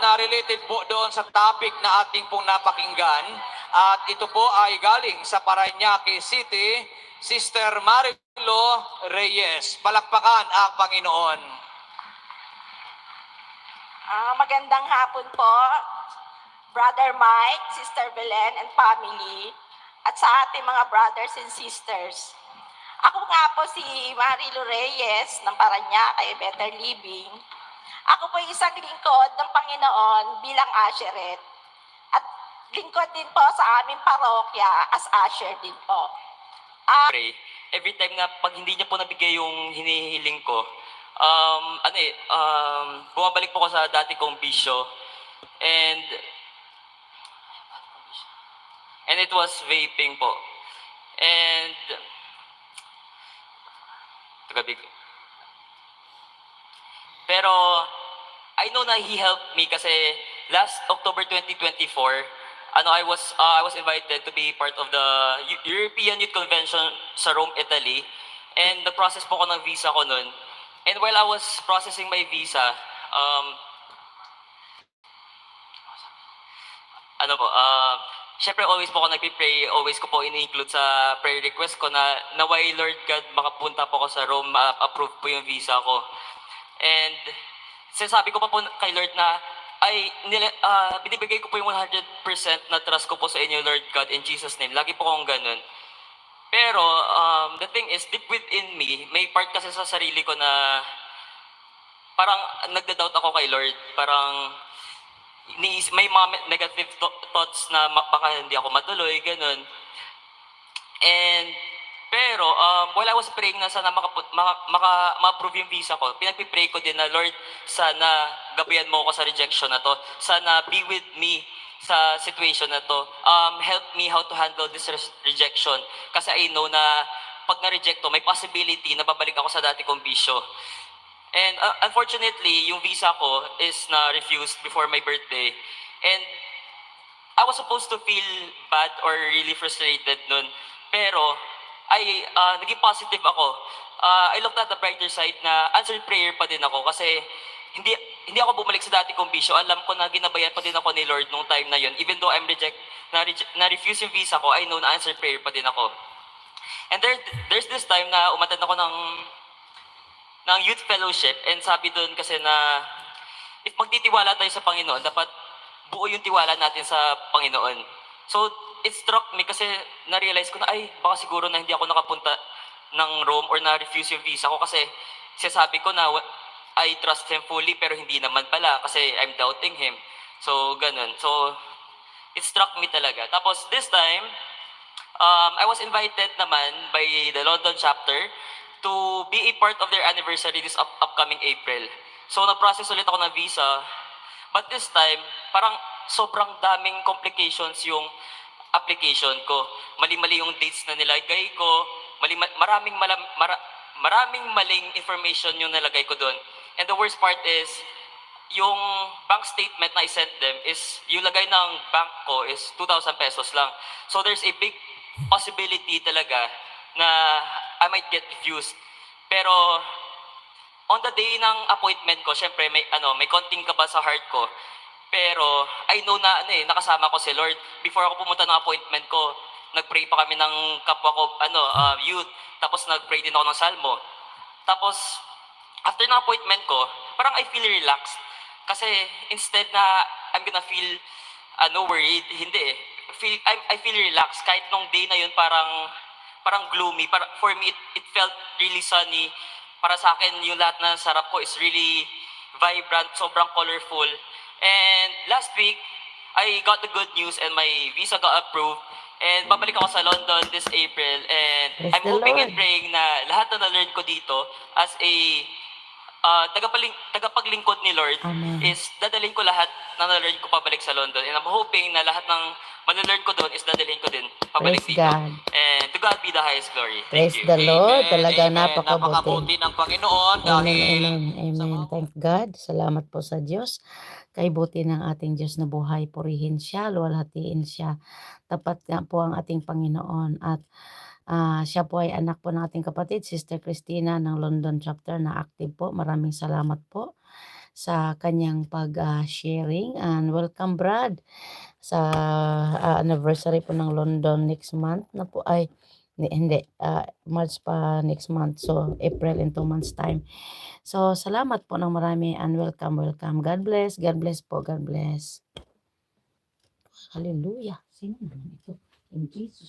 na related po doon sa topic na ating pong napakinggan. At ito po ay galing sa Paranaque City, Sister Marilo Reyes. Palakpakan ang Panginoon. Ah, magandang hapon po, Brother Mike, Sister Belen, and family, at sa ating mga brothers and sisters. Ako nga po si Marilo Reyes ng Paranaque Better Living. Ako po isang lingkod ng Panginoon bilang Asheret. At lingkod din po sa aming parokya as Asher din po. Ah, pray, every time na pag hindi niya po nabigay yung hinihiling ko, um, ano eh, um, bumabalik po ko sa dati kong bisyo. And, and it was vaping po. And. Pero, I know na he helped me kasi last October 2024, ano, I was uh, I was invited to be part of the Eu- European Youth Convention sa Rome, Italy. And the process po ko ng visa ko nun. And while I was processing my visa, um, ano po, uh, syempre always po ako nagpipray, always ko po ini-include sa prayer request ko na naway Lord God makapunta po ako sa Rome, ma-approve po yung visa ko. And sinasabi ko pa po kay Lord na ay nila, ah, binibigay ko po yung 100% na trust ko po sa inyo Lord God in Jesus name. Lagi po akong ganun. Pero um, the thing is, deep within me, may part kasi sa sarili ko na parang nagda-doubt ako kay Lord. Parang may mga negative tho- thoughts na baka hindi ako matuloy, ganun. And, pero, um, while I was praying na sana maka, maka, maka, ma-approve yung visa ko, pinagpipray ko din na, Lord, sana gabayan mo ako sa rejection na to. Sana be with me sa situation na to. Um, help me how to handle this res- rejection. Kasi I know na pag na-reject to, may possibility na babalik ako sa dati kong bisyo. And uh, unfortunately, yung visa ko is na refused before my birthday. And I was supposed to feel bad or really frustrated nun. Pero, ay, uh, naging positive ako. Uh, I looked at the brighter side na answered prayer pa din ako kasi hindi hindi ako bumalik sa dati kong bisyo. Alam ko na ginabayan pa din ako ni Lord nung time na yun. Even though I'm reject, na, reject, na refuse yung visa ko, I know na answered prayer pa din ako. And there, there's this time na umattend ako ng ng youth fellowship and sabi doon kasi na if magtitiwala tayo sa Panginoon, dapat buo yung tiwala natin sa Panginoon. So, it struck me kasi na-realize ko na, ay, baka siguro na hindi ako nakapunta ng Rome or na-refuse yung visa ko kasi sinasabi ko na I trust Him fully pero hindi naman pala kasi I'm doubting Him. So, ganun. So, it struck me talaga. Tapos, this time, um, I was invited naman by the London chapter to be a part of their anniversary this up- upcoming April. So, nag-process ulit ako ng visa. But this time, parang sobrang daming complications yung application ko. Mali-mali yung dates na nilagay ko. Mali maraming malam, mara, maraming maling information yung nilagay ko doon. And the worst part is, yung bank statement na I sent them is, yung lagay ng bank ko is 2,000 pesos lang. So there's a big possibility talaga na I might get refused. Pero on the day ng appointment ko, syempre may ano, may konting kaba sa heart ko. Pero I know na ano eh, nakasama ko si Lord. Before ako pumunta ng appointment ko, nagpray pa kami ng kapwa ko ano, uh, youth. Tapos nagpray din ako ng salmo. Tapos after ng appointment ko, parang I feel relaxed. Kasi instead na I'm gonna feel ano worried, hindi eh. Feel, I, I feel relaxed. Kahit nung day na yun parang parang gloomy. Para, for me, it, it felt really sunny. Para sa akin, yung lahat ng sarap ko is really vibrant, sobrang colorful. And last week, I got the good news and my visa got approved. And babalik ako sa London this April. And Praise I'm the hoping Lord. and praying na lahat na na-learn ko dito as a uh, tagapaling, tagapaglingkod ni Lord Amen. is dadalhin ko lahat na na-learn ko pabalik sa London. And I'm hoping na lahat ng manalearn ko doon is dadalhin ko din pabalik Praise dito. God. And to God be the highest glory. Praise Thank you. the Lord. Amen, Talaga amen. napakabuti. Napakabuti ng Panginoon Amen, dahil amen, amen. Thank God. Salamat po sa Diyos. Kay buti ng ating Diyos na buhay, purihin siya, luwalhatiin siya. Tapat nga po ang ating Panginoon. At ah, siya po ay anak po ng ating kapatid, Sister Christina ng London chapter na active po. Maraming salamat po sa kanyang pag-sharing. and welcome Brad sa ah, anniversary po ng London next month na po ay hindi, hindi ah, March pa next month. So, April in two months time. So, salamat po ng marami and welcome, welcome. God bless, God bless po, God bless. Hallelujah. Sino naman ito? In Jesus